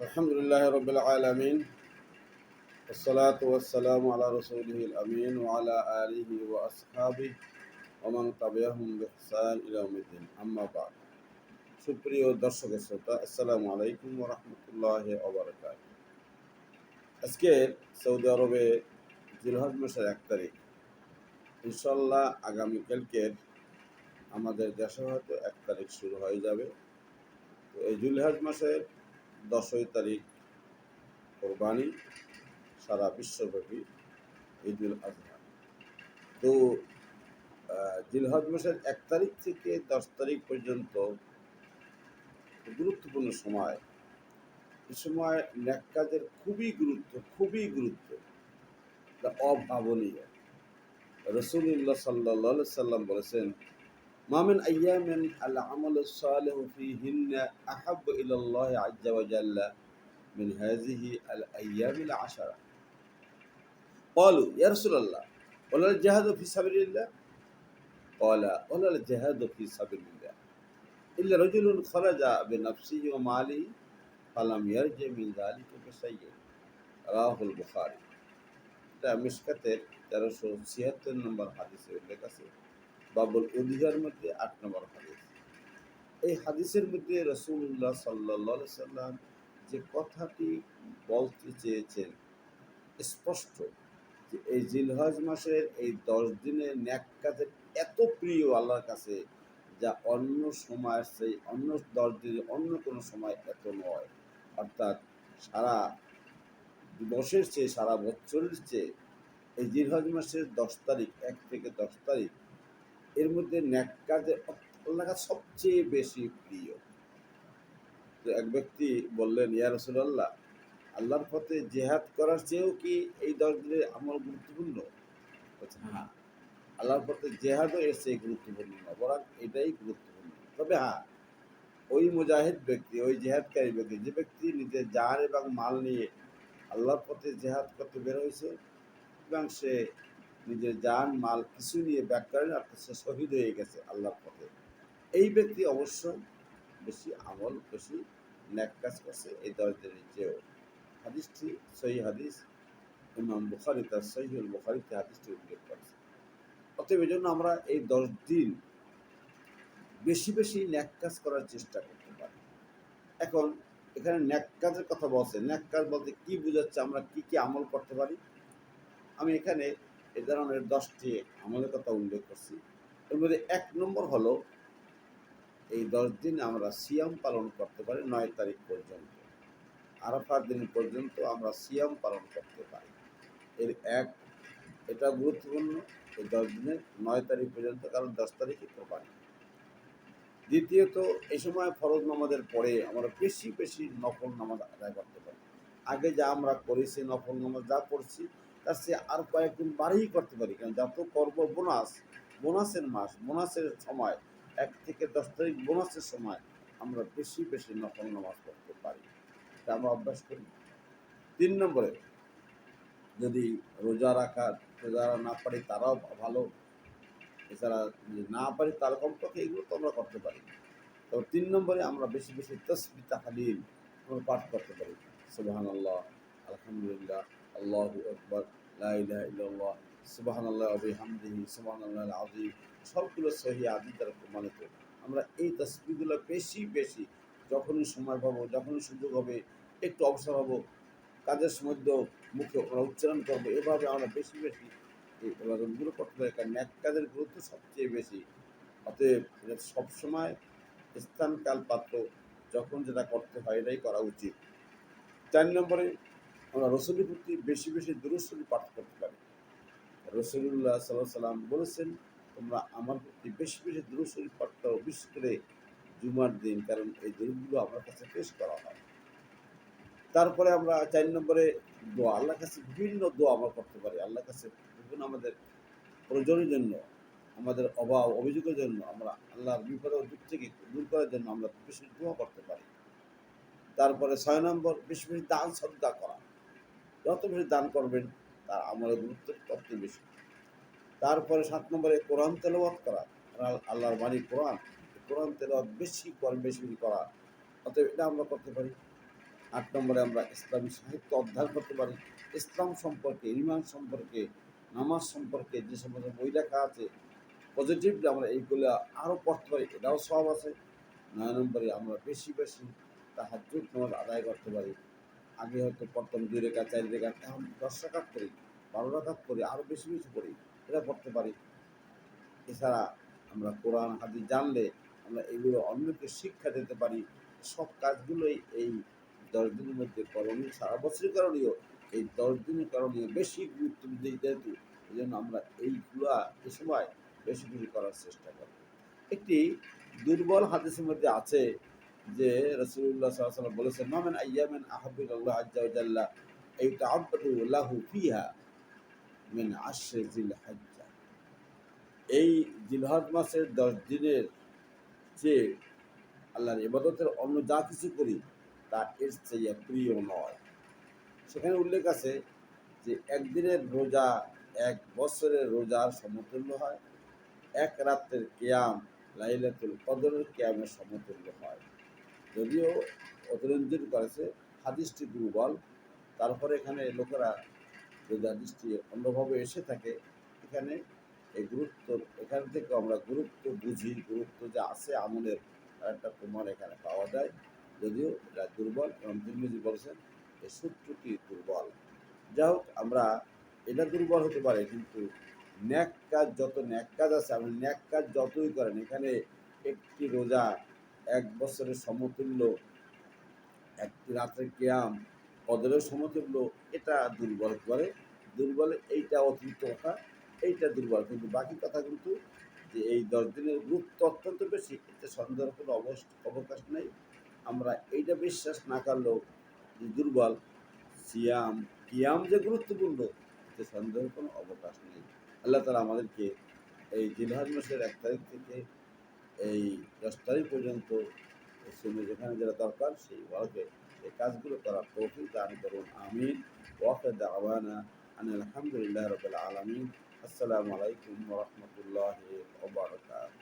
الحمد لله رب العالمين والصلاة والسلام على رسوله الأمين وعلى آله وأصحابه ومن تبعهم بإحسان إلى يوم الدين أما بعد সুপ্রিয় দর্শক শ্রোতা আসসালামু আলাইকুম রহমতুল্লাহ ওবরাকাত আজকে সৌদি আরবে জিলহজ মাসের এক তারিখ ইনশাল্লাহ আগামীকালকের আমাদের দেশে হয়তো এক তারিখ শুরু হয়ে যাবে তো এই জুলহাজ মাসের দশই তারিখ কোরবানি সারা বিশ্বব্যাপী ঈদুল আজহা। তো জিলহজ মাসের এক তারিখ থেকে দশ তারিখ পর্যন্ত গুরুত্বপূর্ণ সময়। এ সময় ন্যাক কাজের খুবই গুরুত্ব খুবই গুরুত্ব। অভাবনীয়। রসুল্লাহ সাল্লাহ সাল্লাম বলেছেন মামিন আইয়ামিন আল আমল সালেহ ফিহিন্ন আহাব ইলাল্লাহ আজ্জা ওয়া জাল্লা من هذه الأيام العشرة قالوا يا رسول الله ولا الجهاد في سبيل الله قال ولا الجهاد في سبيل الله إلا رجل خرج بنفسه وماله فلم يرجع من ذلك بشيء رواه البخاري এটা মিশকাতের তেরোশো ছিয়াত্তর নম্বর হাদিসে উল্লেখ আছে বাবুল উদ্দিহার মধ্যে আট নম্বর হাদিস। এই হাদিসের মধ্যে রসুল্লাহ সাল্লাহ সাল্লাম যে কথাটি বলতে চেয়েছেন, স্পষ্ট যে এই জিলহজ মাসের এই দশ দিনের ন্যাক কাজের এত প্রিয় আল্লাহর কাছে যা অন্য সময়ের সেই অন্য দশ দিনের অন্য কোনো সময় এত নয়। অর্থাৎ সারা বছরের চেয়ে, সারা বছরের চেয়ে এই জিলহজ মাসের দশ তারিখ, এক থেকে দশ তারিখ এর মধ্যে ন্যাক আল্লাহ সবচেয়ে বেশি প্রিয়। এক ব্যক্তি বললেন, ইয়া রসুল্লাহ আল্লাহর পথে জেহাদ করার চেয়েও কি এই দশ দিনের আমল গুরুত্বপূর্ণ? হ্যাঁ আল্লাহর পথে জেহাদও এর চেয়ে গুরুত্বপূর্ণ, বরং এটাই গুরুত্বপূর্ণ। তবে হ্যাঁ ওই মুজাহিদ ব্যক্তি, ওই জেহাদকারী ব্যক্তি, যে ব্যক্তি নিজের জান এবং মাল নিয়ে আল্লাহর পথে জেহাদ করতে বের হয়েছে, এবং সে নিজের যান, মাল কিছু নিয়ে ব্যাক করেন অর্থাৎ সে শহীদ হয়ে গেছে আল্লাহর পথে। এই ব্যক্তি অবশ্য বেশি আমল, বেশি ন্যাক কাজ করছে এই দশ দিনের চেয়েও। হাদিসটি সহি হাদিস, ইমাম বুখারি তার সহিউল বুখারিতে হাদিসটি উল্লেখ করেছে। অতএব এই জন্য আমরা এই দশ দিন বেশি বেশি ন্যাক কাজ করার চেষ্টা করতে পারি। এখন এখানে ন্যাক কাজের কথা বলছে। ন্যাক কাজ বলতে কী বোঝাচ্ছে? আমরা কি কি আমল করতে পারি? আমি এখানে এ ধরনের দশটি আমলের কথা উল্লেখ করছি। এর মধ্যে এক নম্বর হলো, এই দশ দিন আমরা সিয়াম পালন করতে পারি নয় তারিখ পর্যন্ত। আরাফার দিন পর্যন্ত আমরা সিয়াম পালন করতে পারি। এর এক, এটা গুরুত্বপূর্ণ, এই দশ দিনের নয় তারিখ পর্যন্ত, কারণ দশ তারিখ তারিখে কোরবানি দ্বিতীয়ত, এই সময় ফরজ নামাজের পরে আমরা বেশি বেশি নফল নামাজ আদায় করতে পারি। আগে যা আমরা করেছি নফল নামাজ, যা পড়ছি তার সে আর কয়েকদিন বাড়িই করতে পারি। কারণ যত করব বোনাস, বোনাসের মাস, বোনাসের সময়, এক থেকে দশ তারিখ বোনাসের সময় আমরা বেশি বেশি নকল নামাজ পড়তে পারি। তা আমরা অভ্যাস করি। তিন নম্বরে, যদি রোজা রাখা, রোজা না পারি তারাও ভালো। এছাড়া যদি না পারি তার কমপক্ষে এগুলো তো আমরা করতে পারি। তো তিন নম্বরে আমরা বেশি বেশি তসবি, তাহালিল পাঠ করতে পারি। সুবাহান আল্লাহ আলহামদুলিল্লাহ। আল্লাহ আকবর লাইলাহ ইল্লাল্লাহ সুবাহান আল্লাহ আবি হামদিহি সুবাহান আল্লাহ আজিম সবগুলো সহি আদি দ্বারা প্রমাণিত। আমরা এই তসবিগুলো বেশি বেশি যখনই সময় পাবো, যখনই সুযোগ হবে, একটু অবসর হব, কাজের মধ্যে মুখে আমরা উচ্চারণ করব, এভাবে আমরা বেশি বেশি এই এবাদতগুলো করতে পারি। কারণ ন্যাক কাজের গুরুত্ব সবচেয়ে বেশি। অতএব সবসময় স্থান কাল পাত্র যখন যেটা করতে হয়, এটাই করা উচিত। চার নম্বরে আমরা রসুলের প্রতি বেশি বেশি দূরস্বরী পাঠ করতে পারি। রসুল্লাহ সাল্লাহ সাল্লাম বলেছেন, তোমরা আমার প্রতি বেশি বেশি দূর শরীফ পাঠ করো, বিশেষ করে জুমার দিন, কারণ এই দূরগুলো আমার কাছে পেশ করা হয়। তারপরে আমরা চার নম্বরে দোয়া, আল্লাহর কাছে বিভিন্ন দোয়া আমরা করতে পারি। আল্লাহর কাছে বিভিন্ন আমাদের প্রয়োজনের জন্য, আমাদের অভাব, অভিযোগের জন্য, আমরা আল্লাহর বিপদ দুঃখ থেকে দূর করার জন্য আমরা বেশি দোয়া করতে পারি। তারপরে ছয় নম্বর, বেশি বেশি দান শ্রদ্ধা করা। যত বেশি দান করবেন, তার আমলের গুরুত্ব তত বেশি। তারপরে সাত নম্বরে কোরআন তেলাওয়াত করা। আল্লাহর বাণী কোরআন কোরআন তেলাওয়াত বেশি কর, বেশি করা অতএব এটা আমরা করতে পারি। আট নম্বরে আমরা ইসলামী সাহিত্য অধ্যয়ন করতে পারি। ইসলাম সম্পর্কে, ইমান সম্পর্কে, নামাজ সম্পর্কে যে সমস্ত বই লেখা আছে পজিটিভলি আমরা এইগুলো আরও পড়তে পারি, এটাও সব আছে। নয় নম্বরে আমরা বেশি বেশি তাহাজুদ নামাজ আদায় করতে পারি। আগে হয়তো পড়তাম দুই রেখা, চার রেখা, এখন দশ রাখাত করি, বারো রাখাত করি আরও বেশি বেশি করি, এটা পড়তে পারি। এছাড়া আমরা কোরআন, হাদিস জানলে আমরা এগুলো অন্যকে শিক্ষা দিতে পারি। সব কাজগুলোই এই দশ দিনের মধ্যে করণীয়, সারা বছরই করণীয়। এই দশ দিনের করণীয় বেশি গুরুত্ব যেহেতু, এই জন্য আমরা এইগুলা এ সময় বেশি বেশি করার চেষ্টা করি একটি দুর্বল হাদিসের মধ্যে আছে যে রসুল্লাহ সাল্লাম বলেছেন মামেন আয়ামেন আহাবিল আল্লাহ আজ্জাউজাল্লাহ এই তাহাবুল্লাহু ফিহা মিন আশরে জিল হাজ্জা এই জিলহজ মাসের দশ দিনের যে আল্লাহর ইবাদতের অন্য যা কিছু করি, তা এর চেয়ে প্রিয় নয়। সেখানে উল্লেখ আছে যে একদিনের রোজা এক বছরের রোজার সমতুল্য হয়, এক রাত্রের কেয়াম লাইলাতুল কদরের কেয়ামের সমতুল্য হয়। যদিও অতিরঞ্জন করেছে, হাদিসটি দুর্বল। তারপরে এখানে লোকেরা যদি হাদিসটি অন্যভাবে এসে থাকে, এখানে এই গুরুত্ব, এখান থেকে আমরা গুরুত্ব বুঝি, গুরুত্ব যে আছে আমলের একটা প্রমাণ এখানে পাওয়া যায়। যদিও এটা দুর্বল এবং বলছেন এই সূত্রটি দুর্বল। যাই হোক আমরা এটা দুর্বল হতে পারে, কিন্তু ন্যাক কাজ, যত ন্যাক কাজ আছে, আপনি ন্যাক কাজ যতই করেন, এখানে একটি রোজা এক বছরের সমতুল্য একটি রাত্রের কেয়াম কদরের সমতুল্য, এটা দুর্বল পারে দুর্বল এইটা অতিরিক্ত কথা, এইটা দুর্বল। কিন্তু বাকি কথা কিন্তু যে এই দশ দিনের গুরুত্ব অত্যন্ত বেশি, এতে সন্দেহের কোনো অবকাশ নেই। আমরা এইটা বিশ্বাস না করলেও যে দুর্বল, সিয়াম কিয়াম যে গুরুত্বপূর্ণ, এতে সন্দেহের কোনো অবকাশ নেই। আল্লাহ তালা আমাদেরকে এই জিলহাজ মাসের এক তারিখ থেকে এই দশ তারিখ পর্যন্ত এই যেখানে যেটা দরকার, সেই ওয়ার্কে এই কাজগুলো করার তৌফিক দান করুন। আমিন। ওয়াকে দাওয়ানা আন আলহামদুলিল্লাহ রবিল আলমিন। আসসালামু আলাইকুম রহমতুল্লাহ ওবরাকাত